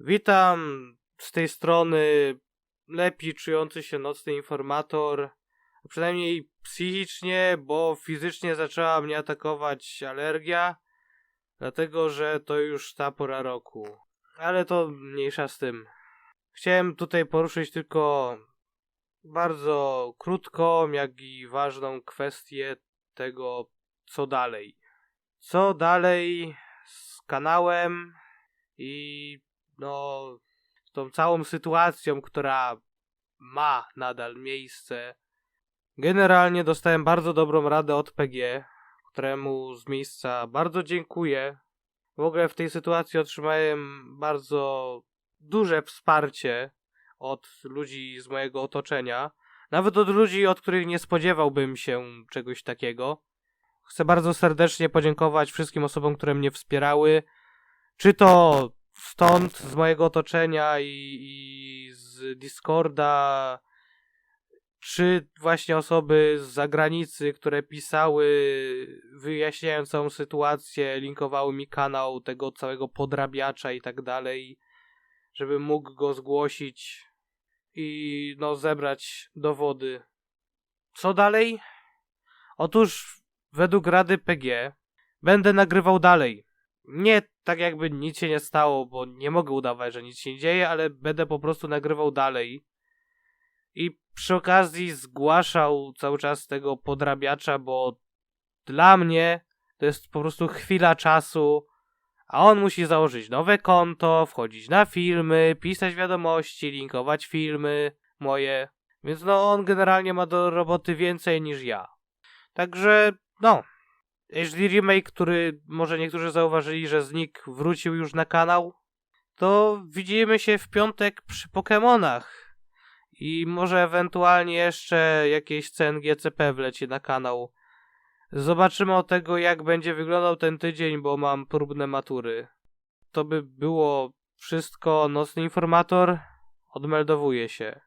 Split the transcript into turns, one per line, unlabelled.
Witam z tej strony lepiej czujący się nocny informator. Przynajmniej psychicznie, bo fizycznie zaczęła mnie atakować alergia, dlatego że to już ta pora roku. Ale to mniejsza z tym. Chciałem tutaj poruszyć tylko bardzo krótką, jak i ważną kwestię tego, co dalej. Co dalej z kanałem i no tą całą sytuacją, która ma nadal miejsce. Generalnie dostałem bardzo dobrą radę od PG, któremu z miejsca bardzo dziękuję. W ogóle w tej sytuacji otrzymałem bardzo duże wsparcie od ludzi z mojego otoczenia. Nawet od ludzi, od których nie spodziewałbym się czegoś takiego. Chcę bardzo serdecznie podziękować wszystkim osobom, które mnie wspierały. Czy to stąd, z mojego otoczenia i, i z Discorda, czy właśnie osoby z zagranicy, które pisały, wyjaśniając całą sytuację, linkowały mi kanał tego całego podrabiacza i tak dalej, żebym mógł go zgłosić i no zebrać dowody. Co dalej? Otóż według rady PG będę nagrywał dalej. Nie tak jakby nic się nie stało, bo nie mogę udawać, że nic się nie dzieje, ale będę po prostu nagrywał dalej. I przy okazji zgłaszał cały czas tego podrabiacza, bo dla mnie to jest po prostu chwila czasu, a on musi założyć nowe konto, wchodzić na filmy, pisać wiadomości, linkować filmy moje. Więc no on generalnie ma do roboty więcej niż ja. Także no, HD Remake, który może niektórzy zauważyli, że znik wrócił już na kanał, to widzimy się w piątek przy Pokémonach. I może ewentualnie jeszcze jakieś CNGCP wleci na kanał. Zobaczymy od tego, jak będzie wyglądał ten tydzień, bo mam próbne matury. To by było wszystko. Nocny informator odmeldowuje się.